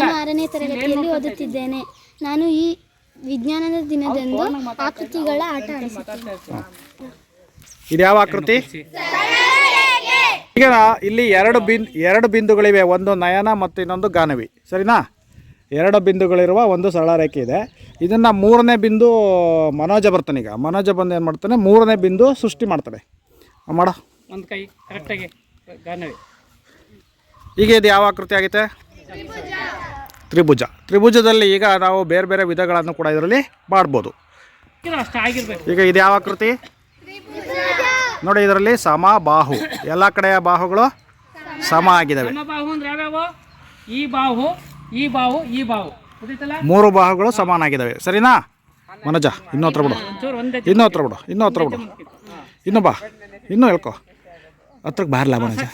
ನಾನು ಆರನೇ ತರಗತಿಯಲ್ಲಿ ಓದುತ್ತಿದ್ದೇನೆ. ನಾನು ಈ ವಿಜ್ಞಾನದ ದಿನದಂದು ಆಕೃತಿಗಳ ಆಟ ಆಡಿಸುತ್ತೇನೆ ಇದು ಯಾವ ಆಕೃತಿ? ಈಗ ಇಲ್ಲಿ ಎರಡು ಬಿನ್ ಎರಡು ಬಿಂದುಗಳಿವೆ. ಒಂದು ನಯನ ಮತ್ತು ಇನ್ನೊಂದು ಗಾನವಿ. ಸರಿನಾ? ಎರಡು ಬಿಂದುಗಳಿರುವ ಒಂದು ಸರಳ ರೇಖೆ ಇದೆ. ಇದನ್ನು ಮೂರನೇ ಬಿಂದು ಮನೋಜ ಬರ್ತಾನೆ ಈಗ. ಮನೋಜ ಬಂದು ಏನು ಮಾಡ್ತಾನೆ? ಮೂರನೇ ಬಿಂದು ಸೃಷ್ಟಿ ಮಾಡ್ತಾನೆ. ಮಾಡ. ಒಂದು ಕೈ ಕರೆಕ್ಟಾಗಿ ಗಾನವಿ. ಈಗ ಇದು ಯಾವ ಆಕೃತಿ ಆಗೈತೆ ತ್ರಿಭುಜ. ತ್ರಿಭುಜದಲ್ಲಿ ಈಗ ನಾವು ಬೇರೆ ಬೇರೆ ವಿಧಗಳನ್ನು ಕೂಡ ಇದರಲ್ಲಿ ಮಾಡ್ಬೋದು. ಈಗ ಇದು ಯಾವ ಆಕೃತಿ ನೋಡಿ ಇದರಲ್ಲಿ ಸಮ ಬಾಹು. ಎಲ್ಲ ಕಡೆಯ ಬಾಹುಗಳು ಸಮ ಆಗಿದ್ದಾವೆ. ನಮ್ಮ ಅಂದ್ರೆ ಯಾವ್ಯಾವ? ಈ ಬಾಹು ಈ ಬಾಹು ಈ ಬಾಹು. ಗೊತ್ತೈತಲ್ಲ ಮೂರು ಬಾಹುಗಳು ಸಮಾನಾಗಿದ್ದಾವೆ. ಸರಿನಾ? ಮನೋಜ ಇನ್ನೂ ಹತ್ರ ಬಿಡು. ಇನ್ನೂ ಹತ್ರ ಬಿಡು. ಇನ್ನೂ ಹತ್ರ ಬಿಡು. ಇನ್ನೂ ಬಾ. ಇನ್ನೂ ಹೇಳ್ಕೊ. ಹತ್ರಕ್ಕೆ ಬಾರಲ್ಲ ಮನೋಜ.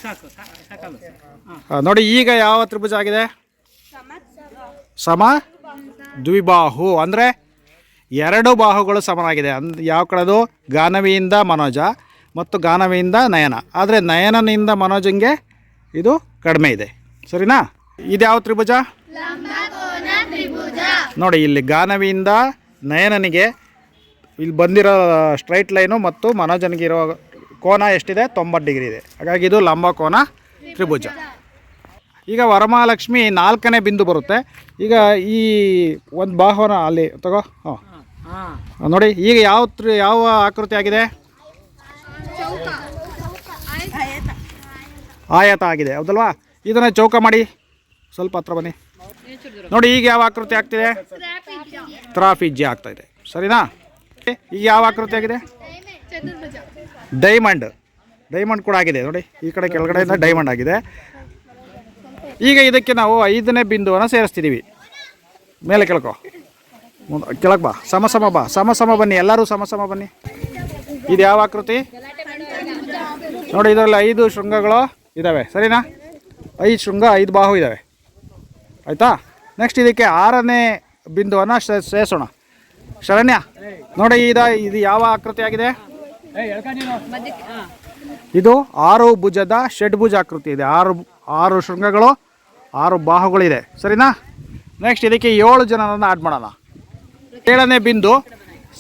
ನೋಡಿ ಈಗ ಯಾವ ತ್ರಿಭುಜ ಆಗಿದೆ? ಸಮ ದ್ವಿಬಾಹು ಅಂದರೆ ಎರಡು ಬಾಹುಗಳು ಸಮನಾಗಿದೆ. ಅಂದ್ ಯಾವ ಕಡೆದು? ಗಾನವಿಯಿಂದ ಮನೋಜ ಮತ್ತು ಗಾನವಿಯಿಂದ ನಯನ. ಆದರೆ ನಯನನಿಂದ ಮನೋಜಂಗೆ ಇದು ಕಡಿಮೆ ಇದೆ. ಸರಿನಾ? ಇದ್ಯಾವ ತ್ರಿಭುಜ? ನೋಡಿ, ಇಲ್ಲಿ ಗಾನವಿಯಿಂದ ನಯನನಿಗೆ ಇಲ್ಲಿ ಬಂದಿರೋ ಸ್ಟ್ರೈಟ್ ಲೈನು ಮತ್ತು ಮನೋಜನಿಗಿರೋ ಕೋನ ಎಷ್ಟಿದೆ? ತೊಂಬತ್ತು ಡಿಗ್ರಿ ಇದೆ. ಹಾಗಾಗಿ ಇದು ಲಂಬ ಕೋನ ತ್ರಿಭುಜ. ಈಗ ವರಮಹಾಲಕ್ಷ್ಮಿ ನಾಲ್ಕನೇ ಬಿಂದು ಬರುತ್ತೆ. ಈಗ ಈ ಒಂದು ಬಾಹುವನ ಅಲ್ಲಿ ತಗೋ, ಹಾಂ. ನೋಡಿ, ಈಗ ಯಾವ ಯಾವ ಆಕೃತಿ ಆಗಿದೆ? ಆಯತ ಆಗಿದೆ, ಹೌದಲ್ವಾ? ಇದನ್ನ ಚೌಕ ಮಾಡಿ. ಸ್ವಲ್ಪ ಹತ್ರ ಬನ್ನಿ. ನೋಡಿ, ಈಗ ಯಾವ ಆಕೃತಿ ಆಗ್ತಿದೆ? ತ್ರಾಫಿಜ್ಜಿ ಆಗ್ತಾ ಇದೆ. ಸರಿನಾ? ಈಗ ಯಾವ ಆಕೃತಿ ಆಗಿದೆ? ಡೈಮಂಡ್. ಡೈಮಂಡ್ ಕೂಡ ಆಗಿದೆ. ನೋಡಿ, ಈ ಕಡೆ ಕೆಳಗಡೆಯಿಂದ ಡೈಮಂಡ್ ಆಗಿದೆ. ಈಗ ಇದಕ್ಕೆ ನಾವು ಐದನೇ ಬಿಂದುವನ್ನು ಸೇರಿಸ್ತಿದ್ದೀವಿ. ಮೇಲೆ ಕೆಳಕೋ. ಮುಂದೆ ಕೆಳಗೆ ಬಾ. ಸಮ ಸಮ ಬಾ. ಸಮ ಸಮ ಬನ್ನಿ. ಎಲ್ಲರೂ ಸಮ ಸಮ ಬನ್ನಿ. ಇದು ಯಾವ ಆಕೃತಿ? ನೋಡಿ ಇದರಲ್ಲಿ ಐದು ಶೃಂಗಗಳು ಇದ್ದಾವೆ ಸರಿನಾ? ಐದು ಶೃಂಗ ಐದು ಬಾಹು ಇದ್ದಾವೆ ಆಯಿತಾ? ನೆಕ್ಸ್ಟ್ ಇದಕ್ಕೆ ಆರನೇ ಬಿಂದುವನ್ನು ಸೇರಿಸೋಣ. ಶರಣ್ಯ ನೋಡಿ ಇದ ಇದು ಯಾವ ಆಕೃತಿ ಆಗಿದೆ? ಇದು ಆರು ಭುಜದ ಷಡ್ಭುಜ ಆಕೃತಿ ಇದೆ. ಆರು ಆರು ಶೃಂಗಗಳು, ಆರು ಬಾಹುಗಳಿದೆ. ಸರಿನಾ? ನೆಕ್ಸ್ಟ್ ಇದಕ್ಕೆ ಏಳು ಜನರನ್ನು ಆಡ್ ಮಾಡೋಣ. ಏಳನೇ ಬಿಂದು,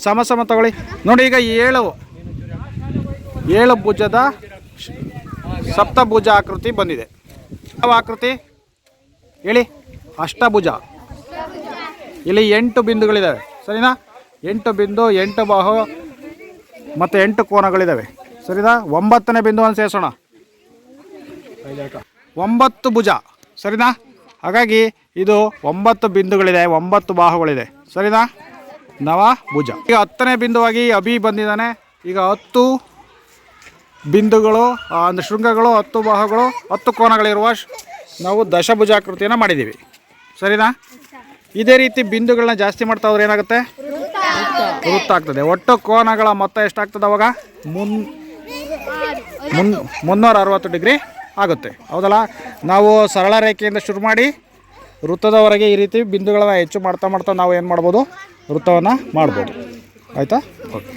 ಸಮ ಸಮ ತಗೊಳ್ಳಿ. ನೋಡಿ ಈಗ ಏಳು ಏಳು ಭುಜದ ಸಪ್ತಭುಜ ಆಕೃತಿ ಬಂದಿದೆ. ಯಾವ ಆಕೃತಿ? ಹೇಳಿ. ಅಷ್ಟಭುಜ ಇಲ್ಲಿ ಎಂಟು ಬಿಂದುಗಳಿದ್ದಾವೆ ಸರಿನಾ? ಎಂಟು ಬಿಂದು, ಎಂಟು ಬಾಹು, ಮತ್ತು ಎಂಟು ಕೋನಗಳಿದ್ದಾವೆ ಸರಿನಾ ಒಂಬತ್ತನೇ ಬಿಂದುವನ್ನು ಸೇರಿಸೋಣ. ಒಂಬತ್ತು ಭುಜ. ಸರಿನಾ ಹಾಗಾಗಿ ಇದು ಒಂಬತ್ತು ಬಿಂದುಗಳಿದೆ, ಒಂಬತ್ತು ಬಾಹುಗಳಿದೆ. ಸರಿನಾ ನವ ಭುಜ. ಈಗ ಹತ್ತನೇ ಬಿಂದುವಾಗಿ ಅಭಿ ಬಂದಿದ್ದಾನೆ. ಈಗ ಹತ್ತು ಬಿಂದುಗಳು ಅಂದರೆ ಶೃಂಗಗಳು, ಹತ್ತು ಬಾಹುಗಳು, ಹತ್ತು ಕೋನಗಳಿರುವ ನಾವು ದಶಭುಜಾಕೃತಿಯನ್ನು ಮಾಡಿದ್ದೀವಿ. ಸರಿನಾ ಇದೇ ರೀತಿ ಬಿಂದುಗಳನ್ನ ಜಾಸ್ತಿ ಮಾಡ್ತಾ ಹೋದ್ರೆ ಏನಾಗುತ್ತೆ? ವೃತ್ತ ಆಗ್ತದೆ. ಒಟ್ಟು ಕೋನಗಳ ಮೊತ್ತ ಎಷ್ಟಾಗ್ತದೆ ಅವಾಗ? ಮುನ್ ಮುನ್ ಮುನ್ನೂರ ಅರವತ್ತು ಡಿಗ್ರಿ ಆಗುತ್ತೆ. ಹೌದಲ್ಲ? ನಾವು ಸರಳ ರೇಖೆಯಿಂದ ಶುರು ಮಾಡಿ ವೃತ್ತದವರೆಗೆ ಈ ರೀತಿ ಬಿಂದುಗಳನ್ನು ಹೆಚ್ಚು ಮಾಡ್ತಾ ಮಾಡ್ತಾ ನಾವು ಏನು ಮಾಡ್ಬೋದು? ವೃತ್ತವನ್ನು ಮಾಡ್ಬೋದು. ಆಯಿತಾ? ಓಕೆ.